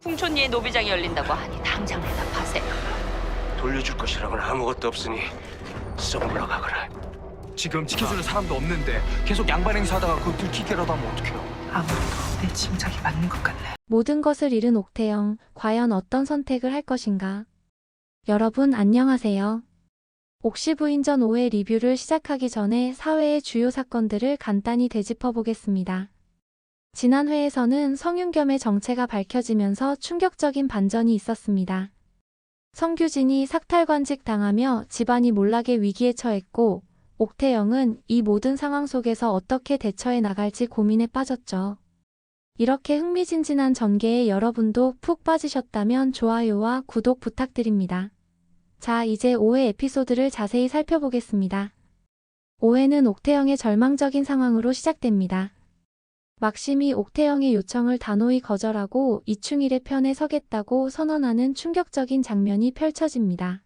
풍촌리에 노비장이 열린다고 하니 당장 대답하세요. 돌려줄 것이라고는 아무것도 없으니 썩 물러가거라. 지금 지켜주는 사람도 없는데 계속 양반 행사하다가 그거 들키게라도 하면 어떡해요? 아무래도 내 짐작이 맞는 것 같네. 모든 것을 잃은 옥태영, 과연 어떤 선택을 할 것인가? 여러분 안녕하세요. 옥시 부인전 5회 리뷰를 시작하기 전에 사회의 주요 사건들을 간단히 되짚어 보겠습니다. 지난 회에서는 성윤겸의 정체가 밝혀지면서 충격적인 반전이 있었습니다. 성규진이 삭탈관직 당하며 집안이 몰락의 위기에 처했고, 옥태영은 이 모든 상황 속에서 어떻게 대처해 나갈지 고민에 빠졌죠. 이렇게 흥미진진한 전개에 여러분도 푹 빠지셨다면 좋아요와 구독 부탁드립니다. 자, 이제 5회 에피소드를 자세히 살펴보겠습니다. 5회는 옥태영의 절망적인 상황으로 시작됩니다. 막심이 옥태영의 요청을 단호히 거절하고 이충일의 편에 서겠다고 선언하는 충격적인 장면이 펼쳐집니다.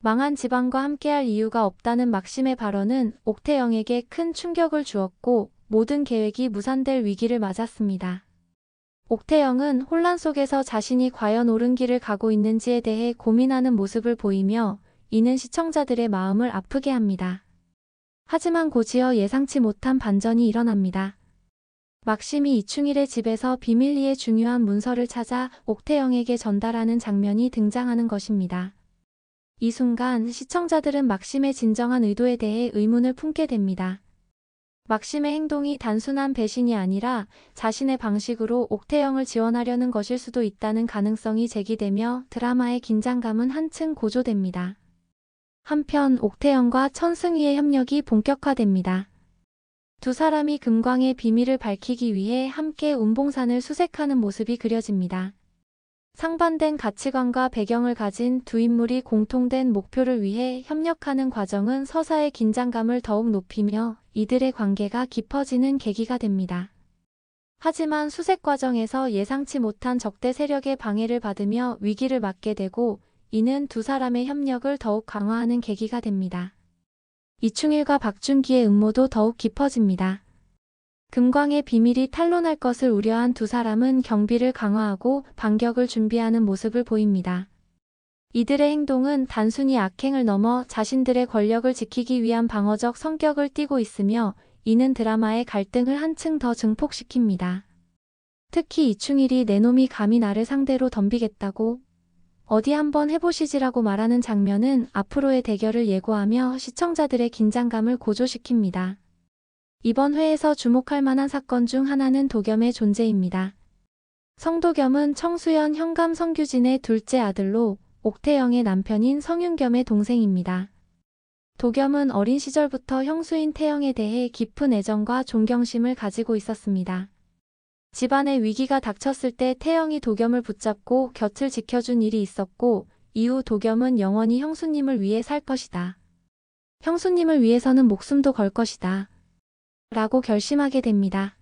망한 집안과 함께할 이유가 없다는 막심의 발언은 옥태영에게 큰 충격을 주었고 모든 계획이 무산될 위기를 맞았습니다. 옥태영은 혼란 속에서 자신이 과연 옳은 길을 가고 있는지에 대해 고민하는 모습을 보이며 이는 시청자들의 마음을 아프게 합니다. 하지만 곧이어 예상치 못한 반전이 일어납니다. 막심이 이충일의 집에서 비밀리에 중요한 문서를 찾아 옥태영에게 전달하는 장면이 등장하는 것입니다. 이 순간 시청자들은 막심의 진정한 의도에 대해 의문을 품게 됩니다. 막심의 행동이 단순한 배신이 아니라 자신의 방식으로 옥태영을 지원하려는 것일 수도 있다는 가능성이 제기되며 드라마의 긴장감은 한층 고조됩니다. 한편 옥태영과 천승희의 협력이 본격화됩니다. 두 사람이 금광의 비밀을 밝히기 위해 함께 운봉산을 수색하는 모습이 그려집니다. 상반된 가치관과 배경을 가진 두 인물이 공통된 목표를 위해 협력하는 과정은 서사의 긴장감을 더욱 높이며 이들의 관계가 깊어지는 계기가 됩니다. 하지만 수색 과정에서 예상치 못한 적대 세력의 방해를 받으며 위기를 맞게 되고 이는 두 사람의 협력을 더욱 강화하는 계기가 됩니다. 이충일과 박준기의 음모도 더욱 깊어집니다. 금광의 비밀이 탄로날 것을 우려한 두 사람은 경비를 강화하고 반격을 준비하는 모습을 보입니다. 이들의 행동은 단순히 악행을 넘어 자신들의 권력을 지키기 위한 방어적 성격을 띠고 있으며 이는 드라마의 갈등을 한층 더 증폭시킵니다. 특히 이충일이 내 놈이 감히 나를 상대로 덤비겠다고 어디 한번 해보시지라고 말하는 장면은 앞으로의 대결을 예고하며 시청자들의 긴장감을 고조시킵니다. 이번 회에서 주목할 만한 사건 중 하나는 도겸의 존재입니다. 성도겸은 청수연 현감 성규진의 둘째 아들로 옥태영의 남편인 성윤겸의 동생입니다. 도겸은 어린 시절부터 형수인 태영에 대해 깊은 애정과 존경심을 가지고 있었습니다. 집안에 위기가 닥쳤을 때 태영이 도겸을 붙잡고 곁을 지켜준 일이 있었고 이후 도겸은 영원히 형수님을 위해 살 것이다. 형수님을 위해서는 목숨도 걸 것이다. 라고 결심하게 됩니다.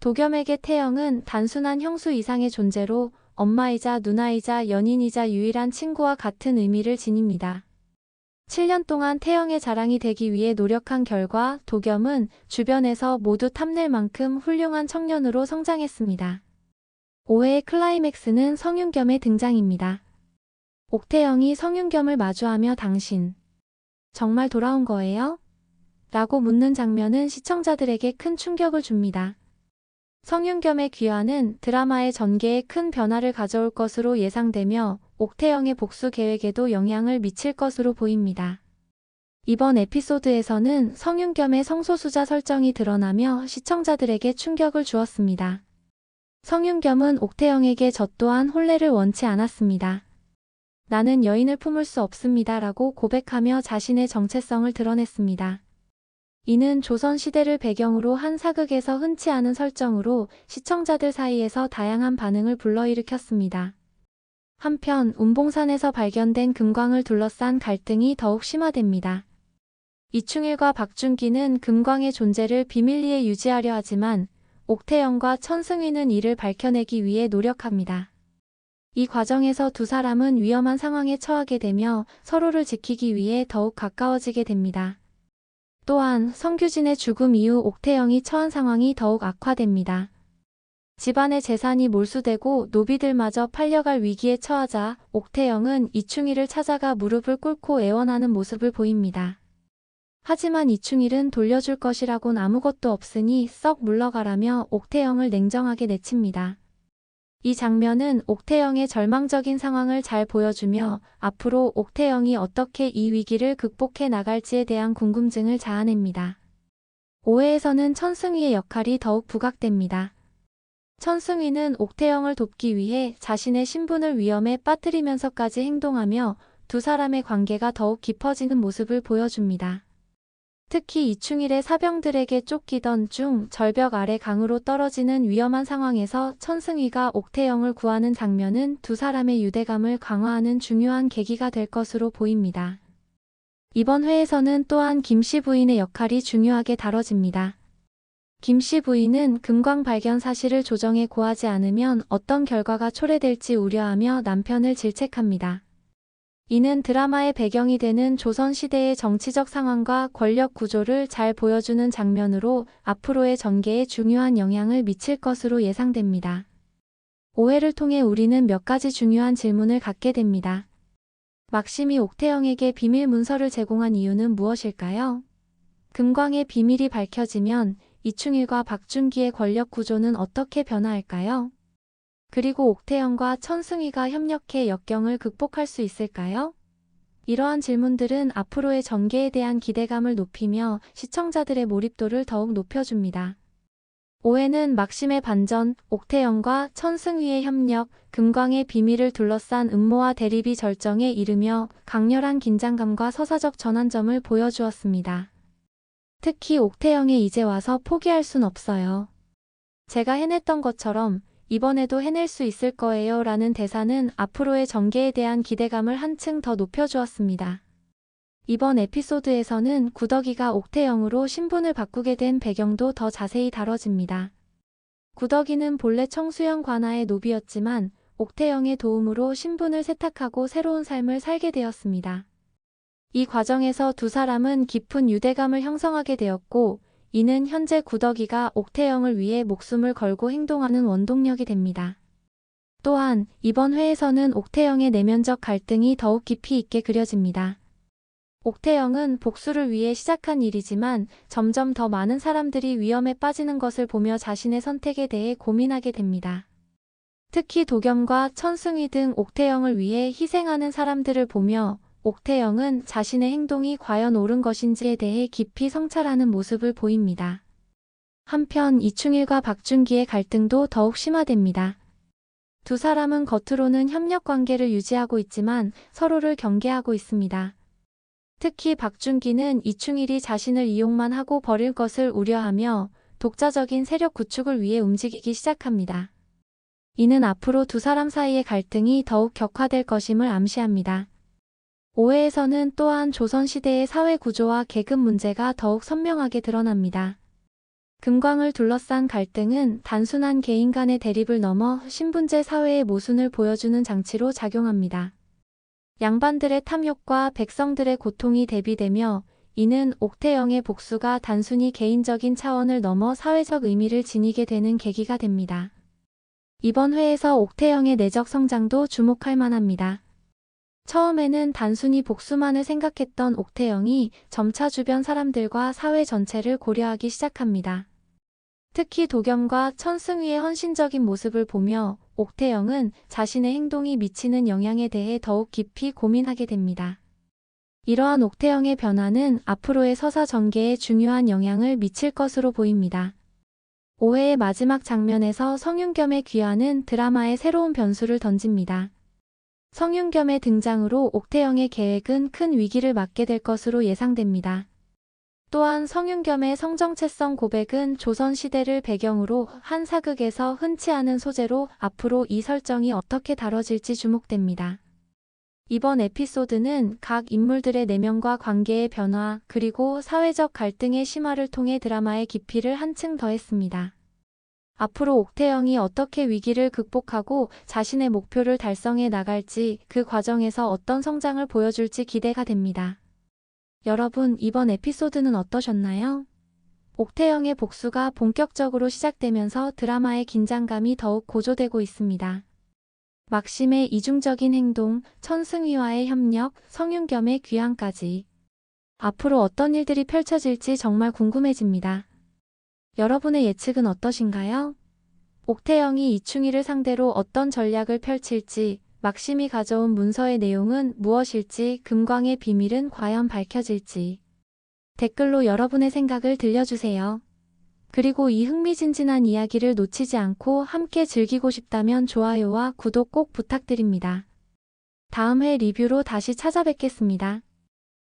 도겸에게 태영은 단순한 형수 이상의 존재로 엄마이자 누나이자 연인이자 유일한 친구와 같은 의미를 지닙니다. 7년 동안 태영의 자랑이 되기 위해 노력한 결과 도겸은 주변에서 모두 탐낼 만큼 훌륭한 청년으로 성장했습니다. 5회의 클라이맥스는 성윤겸의 등장입니다. 옥태영이 성윤겸을 마주하며 당신, 정말 돌아온 거예요? 라고 묻는 장면은 시청자들에게 큰 충격을 줍니다. 성윤겸의 귀환은 드라마의 전개에 큰 변화를 가져올 것으로 예상되며 옥태영의 복수 계획에도 영향을 미칠 것으로 보입니다. 이번 에피소드에서는 성윤겸의 성소수자 설정이 드러나며 시청자들에게 충격을 주었습니다. 성윤겸은 옥태영에게 저 또한 혼례를 원치 않았습니다. 나는 여인을 품을 수 없습니다. 라고 고백하며 자신의 정체성을 드러냈습니다. 이는 조선시대를 배경으로 한 사극에서 흔치 않은 설정으로 시청자들 사이에서 다양한 반응을 불러일으켰습니다. 한편 운봉산에서 발견된 금광을 둘러싼 갈등이 더욱 심화됩니다. 이충일과 박준기는 금광의 존재를 비밀리에 유지하려 하지만 옥태영과 천승위는 이를 밝혀내기 위해 노력합니다. 이 과정에서 두 사람은 위험한 상황에 처하게 되며 서로를 지키기 위해 더욱 가까워지게 됩니다. 또한 성규진의 죽음 이후 옥태영이 처한 상황이 더욱 악화됩니다. 집안의 재산이 몰수되고 노비들마저 팔려갈 위기에 처하자 옥태영은 이충일을 찾아가 무릎을 꿇고 애원하는 모습을 보입니다. 하지만 이충일은 돌려줄 것이라곤 아무것도 없으니 썩 물러가라며 옥태영을 냉정하게 내칩니다. 이 장면은 옥태영의 절망적인 상황을 잘 보여주며 앞으로 옥태영이 어떻게 이 위기를 극복해 나갈지에 대한 궁금증을 자아냅니다. 5회에서는 천승희의 역할이 더욱 부각됩니다. 천승희는 옥태영을 돕기 위해 자신의 신분을 위험에 빠뜨리면서까지 행동하며 두 사람의 관계가 더욱 깊어지는 모습을 보여줍니다. 특히 이충일의 사병들에게 쫓기던 중 절벽 아래 강으로 떨어지는 위험한 상황에서 천승희가 옥태영을 구하는 장면은 두 사람의 유대감을 강화하는 중요한 계기가 될 것으로 보입니다. 이번 회에서는 또한 김씨 부인의 역할이 중요하게 다뤄집니다. 김씨 부인은 금광 발견 사실을 조정에 고하지 않으면 어떤 결과가 초래될지 우려하며 남편을 질책합니다. 이는 드라마의 배경이 되는 조선시대의 정치적 상황과 권력 구조를 잘 보여주는 장면으로 앞으로의 전개에 중요한 영향을 미칠 것으로 예상됩니다. 오해를 통해 우리는 몇 가지 중요한 질문을 갖게 됩니다. 막심이 옥태영에게 비밀 문서를 제공한 이유는 무엇일까요? 금광의 비밀이 밝혀지면 이충일과 박준기의 권력 구조는 어떻게 변화할까요? 그리고 옥태영과 천승희가 협력해 역경을 극복할 수 있을까요? 이러한 질문들은 앞으로의 전개에 대한 기대감을 높이며 시청자들의 몰입도를 더욱 높여줍니다. 5회는 막심의 반전, 옥태영과 천승휘의 협력, 금광의 비밀을 둘러싼 음모와 대립이 절정에 이르며 강렬한 긴장감과 서사적 전환점을 보여주었습니다. 특히 옥태영의 이제 와서 포기할 순 없어요. 제가 해냈던 것처럼 이번에도 해낼 수 있을 거예요 라는 대사는 앞으로의 전개에 대한 기대감을 한층 더 높여주었습니다. 이번 에피소드에서는 구덕이가 옥태영으로 신분을 바꾸게 된 배경도 더 자세히 다뤄집니다. 구덕이는 본래 청수형 관아의 노비였지만 옥태영의 도움으로 신분을 세탁하고 새로운 삶을 살게 되었습니다. 이 과정에서 두 사람은 깊은 유대감을 형성하게 되었고 이는 현재 구덕이가 옥태영을 위해 목숨을 걸고 행동하는 원동력이 됩니다. 또한 이번 회에서는 옥태영의 내면적 갈등이 더욱 깊이 있게 그려집니다. 옥태영은 복수를 위해 시작한 일이지만 점점 더 많은 사람들이 위험에 빠지는 것을 보며 자신의 선택에 대해 고민하게 됩니다. 특히 도겸과 천승희 등 옥태영을 위해 희생하는 사람들을 보며 옥태영은 자신의 행동이 과연 옳은 것인지에 대해 깊이 성찰하는 모습을 보입니다. 한편 이충일과 박준기의 갈등도 더욱 심화됩니다. 두 사람은 겉으로는 협력 관계를 유지하고 있지만 서로를 경계하고 있습니다. 특히 박준기는 이충일이 자신을 이용만 하고 버릴 것을 우려하며 독자적인 세력 구축을 위해 움직이기 시작합니다. 이는 앞으로 두 사람 사이의 갈등이 더욱 격화될 것임을 암시합니다. 5회에서는 또한 조선시대의 사회 구조와 계급 문제가 더욱 선명하게 드러납니다. 금광을 둘러싼 갈등은 단순한 개인 간의 대립을 넘어 신분제 사회의 모순을 보여주는 장치로 작용합니다. 양반들의 탐욕과 백성들의 고통이 대비되며 이는 옥태영의 복수가 단순히 개인적인 차원을 넘어 사회적 의미를 지니게 되는 계기가 됩니다. 이번 회에서 옥태영의 내적 성장도 주목할 만합니다. 처음에는 단순히 복수만을 생각했던 옥태영이 점차 주변 사람들과 사회 전체를 고려하기 시작합니다. 특히 도겸과 천승휘의 헌신적인 모습을 보며 옥태영은 자신의 행동이 미치는 영향에 대해 더욱 깊이 고민하게 됩니다. 이러한 옥태영의 변화는 앞으로의 서사 전개에 중요한 영향을 미칠 것으로 보입니다. 5회의 마지막 장면에서 성윤겸의 귀환은 드라마의 새로운 변수를 던집니다. 성윤겸의 등장으로 옥태영의 계획은 큰 위기를 맞게 될 것으로 예상됩니다. 또한 성윤겸의 성정체성 고백은 조선시대를 배경으로 한 사극에서 흔치 않은 소재로 앞으로 이 설정이 어떻게 다뤄질지 주목됩니다. 이번 에피소드는 각 인물들의 내면과 관계의 변화 그리고 사회적 갈등의 심화를 통해 드라마의 깊이를 한층 더했습니다. 앞으로 옥태영이 어떻게 위기를 극복하고 자신의 목표를 달성해 나갈지 그 과정에서 어떤 성장을 보여줄지 기대가 됩니다. 여러분, 이번 에피소드는 어떠셨나요? 옥태영의 복수가 본격적으로 시작되면서 드라마의 긴장감이 더욱 고조되고 있습니다. 막심의 이중적인 행동, 천승위와의 협력, 성윤겸의 귀환까지. 앞으로 어떤 일들이 펼쳐질지 정말 궁금해집니다. 여러분의 예측은 어떠신가요? 옥태영이 이충희를 상대로 어떤 전략을 펼칠지, 막심이 가져온 문서의 내용은 무엇일지, 금광의 비밀은 과연 밝혀질지. 댓글로 여러분의 생각을 들려주세요. 그리고 이 흥미진진한 이야기를 놓치지 않고 함께 즐기고 싶다면 좋아요와 구독 꼭 부탁드립니다. 다음 회 리뷰로 다시 찾아뵙겠습니다.